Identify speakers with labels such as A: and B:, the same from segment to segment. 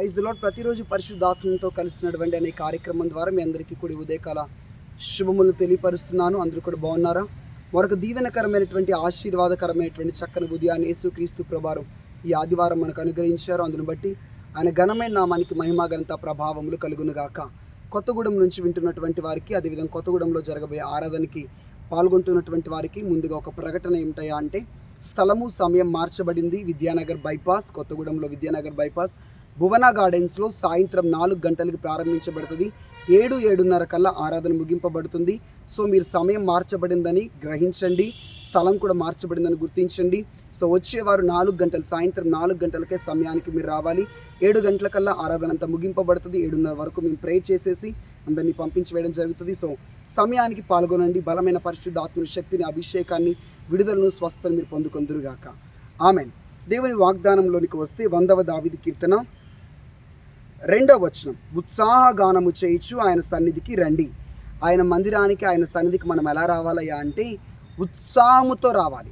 A: Praise lord ప్రతిరోజు పరిశుద్ధాత్మతో కలిసినటువంటి అనే కార్యక్రమం ద్వారా మీ అందరికీ కూడా ఉదయకాల శుభములు తెలియపరుస్తున్నాను. అందరూ కూడా బాగున్నారా? మరొక దీవెనకరమైనటువంటి ఆశీర్వాదకరమైనటువంటి చక్కని ఉదయాన్ని యేసుక్రీస్తు ప్రభారం ఈ ఆదివారం మనకు అనుగ్రహించారు. అందును బట్టి ఆయన ఘనమైన నామానికి మహిమాగంత ప్రభావములు కలుగునుగాక కొత్తగూడెం నుంచి వింటున్నటువంటి వారికి అదేవిధంగా కొత్తగూడెంలో జరగబోయే ఆరాధనకి పాల్గొంటున్నటువంటి వారికి ముందుగా ఒక ప్రకటన ఏమిటయా అంటే స్థలము సమయం మార్చబడింది. విద్యానగర్ బైపాస్ కొత్తగూడెంలో విద్యానగర్ బైపాస్. భువన గార్డెన్స్లో సాయంత్రం నాలుగు గంటలకు ప్రారంభించబడుతుంది. ఏడు ఏడున్నర కల్లా ఆరాధన ముగింపబడుతుంది. సో మీరు సమయం మార్చబడిందని గ్రహించండి. స్థలం కూడా మార్చబడిందని గుర్తించండి. సో వచ్చేవారు నాలుగు గంటలు సాయంత్రం నాలుగు గంటలకే సమయానికి మీరు రావాలి. ఏడు గంటల కల్లా ఆరాధన అంతా ముగింపబడుతుంది. ఏడున్నర వరకు మేము ప్రే చేసేసి అందరినీ పంపించి వేయడం జరుగుతుంది. సో సమయానికి పాల్గొనండి. బలమైన పరిశుద్ధాత్మ శక్తిని అభిషేకాన్ని విడుదలను స్వస్థను మీరు పొందుకొందురుగాక. ఆమెన్. దేవుని వాగ్దానంలోనికి వస్తే వందవ దావిది కీర్తన. రెండవ వచనం. ఉత్సాహగానము చేయించు ఆయన సన్నిధికి రండి. ఆయన మందిరానికి ఆయన సన్నిధికి మనం ఎలా రావాలయ్యా అంటే ఉత్సాహముతో రావాలి.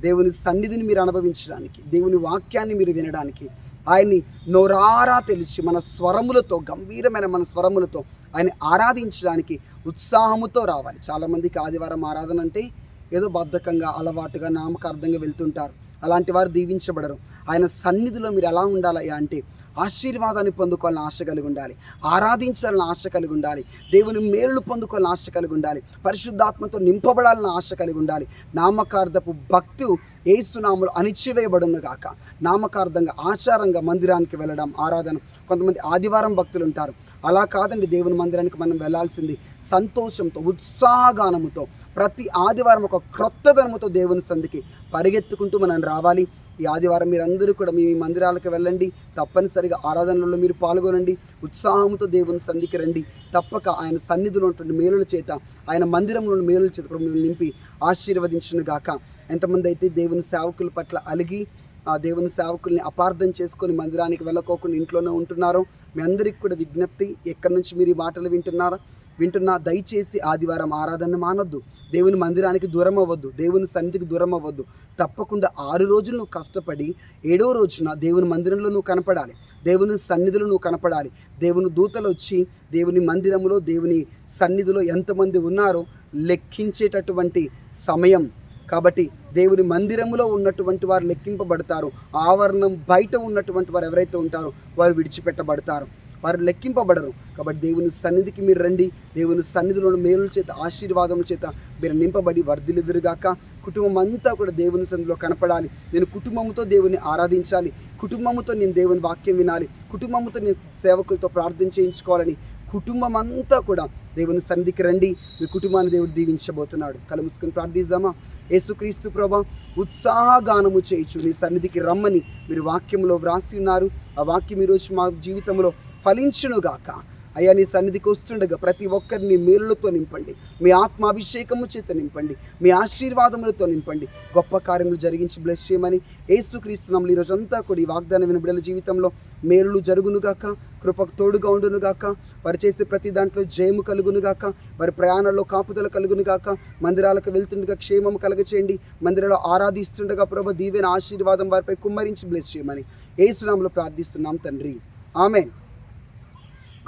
A: దేవుని సన్నిధిని మీరు అనుభవించడానికి దేవుని వాక్యాన్ని మీరు వినడానికి ఆయన్ని నోరారా తెలిసి మన స్వరములతో గంభీరమైన మన స్వరములతో ఆయన ఆరాధించడానికి ఉత్సాహముతో రావాలి. చాలామందికి ఆదివారం ఆరాధన అంటే ఏదో బద్ధకంగా అలవాటుగా నామకార్థంగా వెళ్తుంటారు. అలాంటి వారు దీవించబడరు. ఆయన సన్నిధిలో మీరు ఎలా ఉండాలయ్యా అంటే ఆశీర్వాదాన్ని పొందుకోవాలని ఆశ కలిగి ఉండాలి. ఆరాధించాలని ఆశ కలిగి ఉండాలి. దేవుని మేలును పొందుకోవాలని ఆశ కలిగి ఉండాలి. పరిశుద్ధాత్మతో నింపబడాలని ఆశ కలిగి ఉండాలి. నామకార్థపు భక్తు ఏసునాములు అణిచివేయబడును గాక. నామకార్థంగా ఆచారంగా మందిరానికి వెళ్ళడం ఆరాధన. కొంతమంది ఆదివారం భక్తులు ఉంటారు. అలా కాదండి దేవుని మందిరానికి మనం వెళ్ళాల్సింది సంతోషంతో ఉత్సాహగానముతో. ప్రతి ఆదివారం ఒక క్రొత్తదనముతో దేవుని సంధికి పరిగెత్తుకుంటూ మనం రావాలి. ఈ ఆదివారం మీరందరూ కూడా మీ మీ మందిరాలకు వెళ్ళండి. తప్పనిసరిగా ఆరాధనలో మీరు పాల్గొనండి. ఉత్సాహంతో దేవుని సన్నిధికి రండి. తప్పక ఆయన సన్నిధిలో ఉన్నటువంటి మేలుల చేత ఆయన మందిరంలో మేలుల చేత మిమ్మల్ని నింపి ఆశీర్వదించును గాక. ఎంతమంది అయితే దేవుని సేవకుల పట్ల అలిగి ఆ దేవుని సేవకుల్ని అపార్థం చేసుకొని మందిరానికి వెళ్ళకోకుండా ఇంట్లోనే ఉంటున్నారో మీ అందరికి కూడా విజ్ఞప్తి ఎక్కడి నుంచి మీరు ఈ మాటలు వింటున్నారా వింటున్నా దయచేసి ఆదివారం ఆరాధన మానొద్దు. దేవుని మందిరానికి దూరం అవ్వద్దు. దేవుని సన్నిధికి దూరం అవ్వద్దు. తప్పకుండా ఆరు రోజులు నువ్వు కష్టపడి ఏడో రోజున దేవుని మందిరంలో నువ్వు కనపడాలి. దేవుని సన్నిధిలో నువ్వు కనపడాలి. దేవుని దూతలు వచ్చి దేవుని మందిరంలో దేవుని సన్నిధిలో ఎంతమంది ఉన్నారో లెక్కించేటటువంటి సమయం. కాబట్టి దేవుని మందిరములో ఉన్నటువంటి వారు లెక్కింపబడతారు. ఆవరణం బయట ఉన్నటువంటి వారు ఎవరైతే ఉంటారో వారు విడిచిపెట్టబడతారు. వారు లెక్కింపబడరు. కాబట్టి దేవుని సన్నిధికి మీరు రండి. దేవుని సన్నిధిలో మేలుల చేత ఆశీర్వాదముల చేత మీరు నింపబడి వర్ధిలుదురుగాక కుటుంబం అంతా కూడా దేవుని సన్నిధిలో కనపడాలి. నేను కుటుంబంతో దేవుని ఆరాధించాలి. కుటుంబంతో నేను దేవుని వాక్యం వినాలి. కుటుంబంతో నేను సేవకులతో ప్రార్థన చేయించుకోవాలని కుటుంబం అంతా కూడా దేవుని సన్నిధికి రండి. మీ కుటుంబాన్ని దేవుడు దీవించబోతున్నాడు. కళ్ళు మూసుకొని ప్రార్థిద్దామా? యేసుక్రీస్తు ప్రభ ఉత్సాహగానము చేయించు నీ సన్నిధికి రమ్మని మీరు వాక్యంలో వ్రాసి ఉన్నారు. ఆ వాక్యం ఈరోజు మా జీవితంలో ఫలించునుగాక. అయ్యా నీ సన్నిధికి వస్తుండగా ప్రతి ఒక్కరిని మేలులతో నింపండి. మీ ఆత్మాభిషేకము చేత నింపండి. మీ ఆశీర్వాదములతో నింపండి. గొప్ప కార్యములు జరిగించి బ్లెస్ చేయమని యేసుక్రీస్తునాములు ఈ రోజంతా కూడా ఈ వాగ్దానం విన జీవితంలో మేలులు జరుగునుగాక కృపకు తోడుగా ఉండునుగాక వారు చేసే ప్రతి దాంట్లో జయము కలుగునుగాక వారి ప్రయాణంలో కాపుదల కలుగునుగాక మందిరాలకు వెళ్తుండగా క్షేమం కలగచేయండి. మందిరాల్లో ఆరాధిస్తుండగా ప్రభు దీవెన ఆశీర్వాదం వారిపై కుమ్మరించి బ్లెస్ చేయమని ఏసునాములో ప్రార్థిస్తున్నాం తండ్రి. Amen.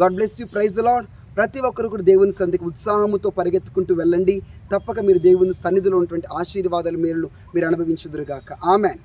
A: God bless you praise Lord ప్రతి ఒక్కరు కూడా దేవుని సంధికి ఉత్సాహముతో పరిగెత్తుకుంటూ వెళ్ళండి. తప్పక మీరు దేవుని సన్నిధిలో ఉన్నటువంటి ఆశీర్వాదాలు మేలు మీరు అనుభవించుదురుగాక. ఆమెన్.